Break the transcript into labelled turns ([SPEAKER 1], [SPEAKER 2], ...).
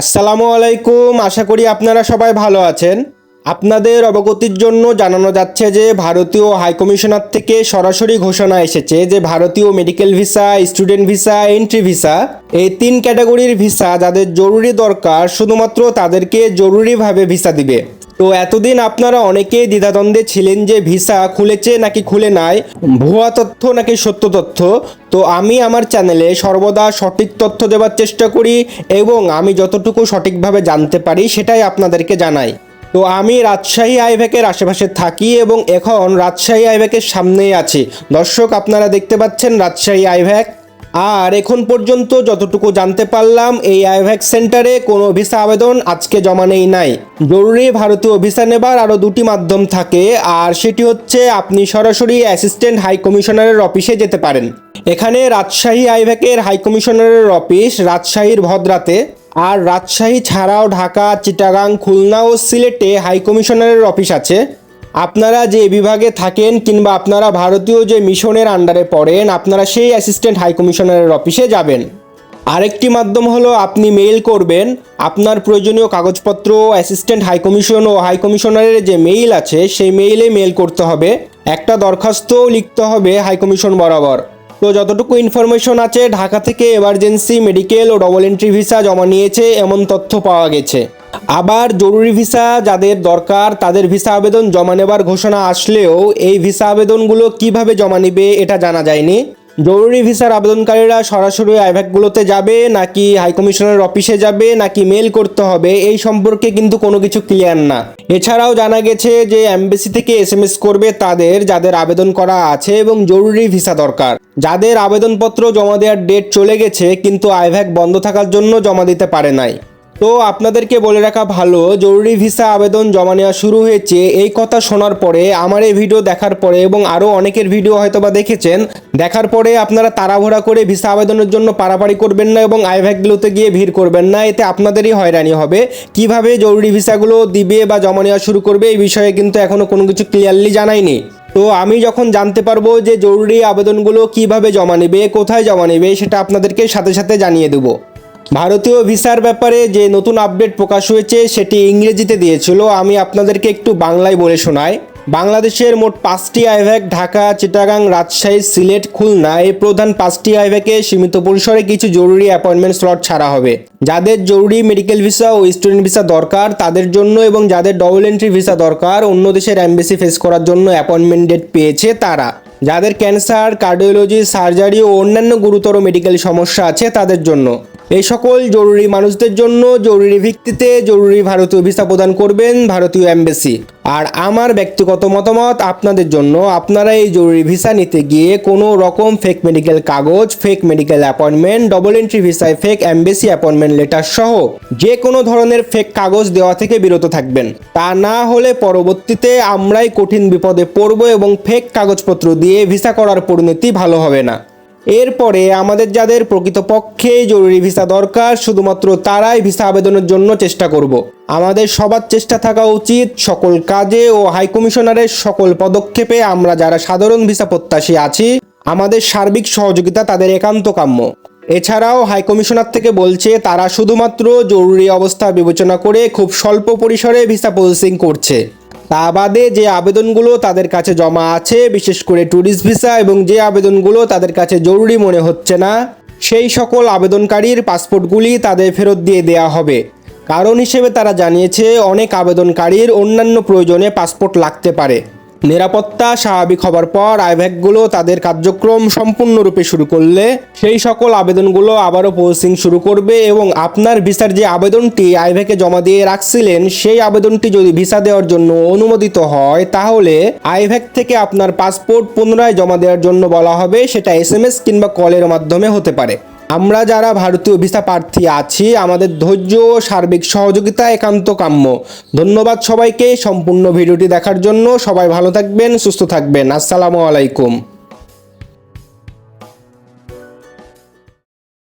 [SPEAKER 1] আসসালামু আলাইকুম, আশা করি আপনারা সবাই ভালো আছেন। আপনাদের অবগতির জন্য জানানো যাচ্ছে যে ভারতীয় হাইকমিশনার থেকে সরাসরি ঘোষণা এসেছে যে ভারতীয় medical visa, student visa, entry visa, এই তিন ক্যাটাগরির ভিসা যাদের জরুরি দরকার, শুধুমাত্র তাদেরকে জরুরিভাবে ভিসা দিবে। তো এতদিন আপনারা অনেকেই দ্বিধাদ্বন্দ্বে ছিলেন যে ভিসা খুলেছে নাকি খুলে নাই, ভুয়া তথ্য নাকি সত্য তথ্য? তো আমি আমার চ্যানেলে সর্বদা সঠিক তথ্য দেওয়ার চেষ্টা করি এবং আমি যতটুকু সঠিকভাবে জানতে পারি সেটাই আপনাদেরকে জানাই। তো আমি রাজশাহী আইভ্যাকের আশেপাশে থাকি এবং এখন রাজশাহী আইভ্যাকের সামনেই আছি। দর্শক, আপনারা দেখতে পাচ্ছেন রাজশাহী আইভ্যাক আর এখন পর্যন্ত যতটুকু জানতে পারলাম, এই আইভ্যাক সেন্টারে কোনো ভিসা আবেদন আজকে জমা নেই নাই। জরুরি ভারতীয় ভিসা নেবার আরও দুটি মাধ্যম থাকে, আর সেটি হচ্ছে আপনি সরাসরি অ্যাসিস্ট্যান্ট হাই কমিশনারের অফিসে যেতে পারেন। এখানে রাজশাহী আইভ্যাকের হাই কমিশনারের অফিস, রাজশাহীর ভদ্রাতে, আর রাজশাহী ছাড়াও ঢাকা, চিটাগাং, খুলনা ও সিলেটে হাই কমিশনারের অফিস আছে। আপনারা যে বিভাগে থাকেন কিংবা আপনারা ভারতীয় যে মিশনের আন্ডারে পড়েন, আপনারা সেই অ্যাসিস্ট্যান্ট হাই কমিশনারের অফিসে যাবেন। আরেকটি মাধ্যম হলো আপনি মেইল করবেন। আপনার প্রয়োজনীয় কাগজপত্র অ্যাসিস্ট্যান্ট হাই কমিশন ও হাই কমিশনারের যে মেইল আছে, সেই মেইলে মেইল করতে হবে। একটা দরখাস্তও লিখতে হবে হাই কমিশন বরাবর। তো যতটুকু ইনফরমেশন আছে, ঢাকা থেকে এমার্জেন্সি মেডিকেল ও ডবল এন্ট্রি ভিসা জমা নিয়েছে, এমন তথ্য পাওয়া গেছে। আবার জরুরি ভিসা যাদের দরকার, তাদের ভিসা আবেদন জমা নেবার ঘোষণা আসলেও এই ভিসা আবেদনগুলো কীভাবে জমা নেবে এটা জানা যায়নি। জরুরি ভিসার আবেদনকারীরা সরাসরি আইভ্যাকগুলোতে যাবে নাকি হাইকমিশনের অফিসে যাবে নাকি মেল করতে হবে এই সম্পর্কে কিন্তু কোনো কিছু ক্লিয়ার না। এছাড়াও জানা গেছে যে এমবেসি থেকে এস এম এস করবে তাদের যাদের আবেদন করা আছে এবং জরুরি ভিসা দরকার। যাদের আবেদনপত্র জমা দেওয়ার ডেট চলে গেছে কিন্তু আইভ্যাক বন্ধ থাকার জন্য জমা দিতে পারে নাই। তো আপনাদেরকে বলে রাখা ভালো, জরুরি ভিসা আবেদন জমা নেওয়া শুরু হয়েছে। এই কথা শোনার পরে, আমার এই ভিডিও দেখার পরে এবং আরও অনেকের ভিডিও হয়তো বা দেখেছেন, দেখার পরে আপনারা তাড়াহুড়া করে ভিসা আবেদনের জন্য পারাপাড়ি করবেন না এবং আইভ্যাকগুলোতে গিয়ে ভিড় করবেন না, এতে আপনাদেরই হয়রানি হবে। কীভাবে জরুরি ভিসাগুলো দিবে বা জমা নেওয়া শুরু করবে, এই বিষয়ে কিন্তু এখনও কোনো কিছু ক্লিয়ারলি জানায়নি তো আমি যখন জানতে পারব যে জরুরি আবেদনগুলো কীভাবে জমা নেবে, কোথায় জমা নেবে, সেটা আপনাদেরকে সাথে সাথে জানিয়ে দেবো। ভারতীয় ভিসার ব্যাপারে যে নতুন আপডেট প্রকাশ হয়েছে, সেটি ইংরেজিতে দিয়েছিল। আমি আপনাদেরকে একটু বাংলায় বলে শোনাই। বাংলাদেশের মোট পাঁচটি আইভ্যাক, ঢাকা, চিটাগাং, রাজশাহী, সিলেট, খুলনা, এই প্রধান পাঁচটি আইভ্যাকে সীমিত পরিসরে কিছু জরুরি অ্যাপয়েন্টমেন্ট স্লট ছাড়া হবে। যাদের জরুরি মেডিকেল ভিসা ও স্টুডেন্ট ভিসা দরকার, তাদের জন্য এবং যাদের ডবল এন্ট্রি ভিসা দরকার, অন্য দেশের অ্যাম্বাসি ফেস করার জন্য অ্যাপয়েন্টমেন্ট ডেট পেয়েছে তারা। যাদের ক্যান্সার কার্ডিওলজি সার্জারি ও অন্যান্য গুরুতর মেডিকেল সমস্যা আছে তাদের জন্য। এই সকল জরুরি মানুষদের জন্য জরুরি ভিত্তিতে জরুরি ভারতীয় ভিসা প্রদান করবেন ভারতীয় এমবেসি। আর আমার ব্যক্তিগত মতামত, আপনাদের জন্য আপনারা এই জরুরি ভিসা নিতে গিয়ে কোনো রকম ফেক মেডিকেল কাগজ fake medical appointment double entry ভিসায় ফেক এমবেসি অ্যাপয়েন্টমেন্ট লেটার সহ যে কোনো ধরনের ফেক কাগজ দেওয়া থেকে বিরত থাকবেন। তা না হলে পরবর্তীতে আমরাই কঠিন বিপদে পড়ব এবং ফেক কাগজপত্র দিয়ে ভিসা করার পরিণতি ভালো হবে না। এরপরে আমাদের যাদের প্রকৃতপক্ষে জরুরি ভিসা দরকার, শুধুমাত্র তারাই ভিসা আবেদনের জন্য চেষ্টা করব। আমাদের সবার চেষ্টা থাকা উচিত সকল কাজে ও হাইকমিশনারের সকল পদক্ষেপে আমরা যারা সাধারণ ভিসা প্রত্যাশী আছি, আমাদের সার্বিক সহযোগিতা তাদের একান্ত কাম্য এছাড়াও হাইকমিশনার থেকে বলছে, তারা শুধুমাত্র জরুরি অবস্থা বিবেচনা করে খুব স্বল্প পরিসরে ভিসা প্রসেসিং করছে তা বাদে যে আবেদনগুলো তাদের কাছে জমা আছে, বিশেষ করে ট্যুরিস্ট ভিসা এবং যে আবেদনগুলো তাদের কাছে জরুরি মনে হচ্ছে না, সেই সকল আবেদনকারীর পাসপোর্টগুলি তাদের ফেরত দিয়ে দেয়া হবে। কারণ হিসেবে তারা জানিয়েছে, অনেক আবেদনকারীর অন্যান্য প্রয়োজনে পাসপোর্ট লাগতে পারে। নিরাপত্তা স্বাভাবিক হবার পর আইভ্যাকগুলো তাদের কার্যক্রম সম্পূর্ণরূপে শুরু করলে সেই সকল আবেদনগুলো আবারও প্রসেসিং শুরু করবে এবং আপনার ভিসার যে আবেদনটি আইভ্যাকে জমা দিয়ে রাখছিলেন, সেই আবেদনটি যদি ভিসা দেওয়ার জন্য অনুমোদিত হয়, তাহলে আইভ্যাক থেকে আপনার পাসপোর্ট পুনরায় জমা দেওয়ার জন্য বলা হবে, সেটা এস এম এস কিংবা কলের মাধ্যমে হতে পারে। আমরা যারা ভারতীয় ভিসা প্রার্থী আছি, আমাদের ধৈর্য ও সার্বিক সহযোগিতা একান্ত কাম্য। ধন্যবাদ সবাইকে। সম্পূর্ণ ভিডিওটি দেখার জন্য সবাই ভালো থাকবেন, সুস্থ থাকবেন। আসসালামু আলাইকুম।